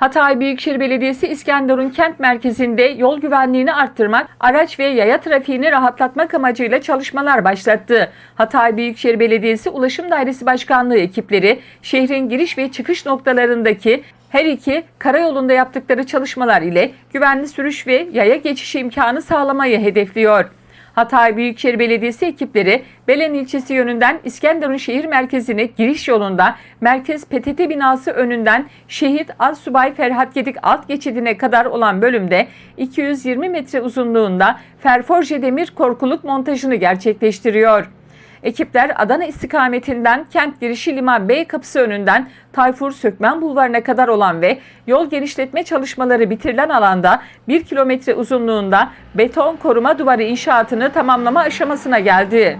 Hatay Büyükşehir Belediyesi İskenderun kent merkezinde yol güvenliğini arttırmak, araç ve yaya trafiğini rahatlatmak amacıyla çalışmalar başlattı. Hatay Büyükşehir Belediyesi Ulaşım Dairesi Başkanlığı ekipleri şehrin giriş ve çıkış noktalarındaki her iki karayolunda yaptıkları çalışmalar ile güvenli sürüş ve yaya geçişi imkanı sağlamayı hedefliyor. Hatay Büyükşehir Belediyesi ekipleri Belen ilçesi yönünden İskenderun şehir merkezine giriş yolunda Merkez PTT binası önünden Şehit Assubay Ferhat Gedik alt geçidine kadar olan bölümde 220 metre uzunluğunda ferforje demir korkuluk montajını gerçekleştiriyor. Ekipler Adana istikametinden kent girişi Liman Bey kapısı önünden Tayfur Sökmen Bulvarı'na kadar olan ve yol genişletme çalışmaları bitirilen alanda 1 kilometre uzunluğunda beton koruma duvarı inşaatını tamamlama aşamasına geldi.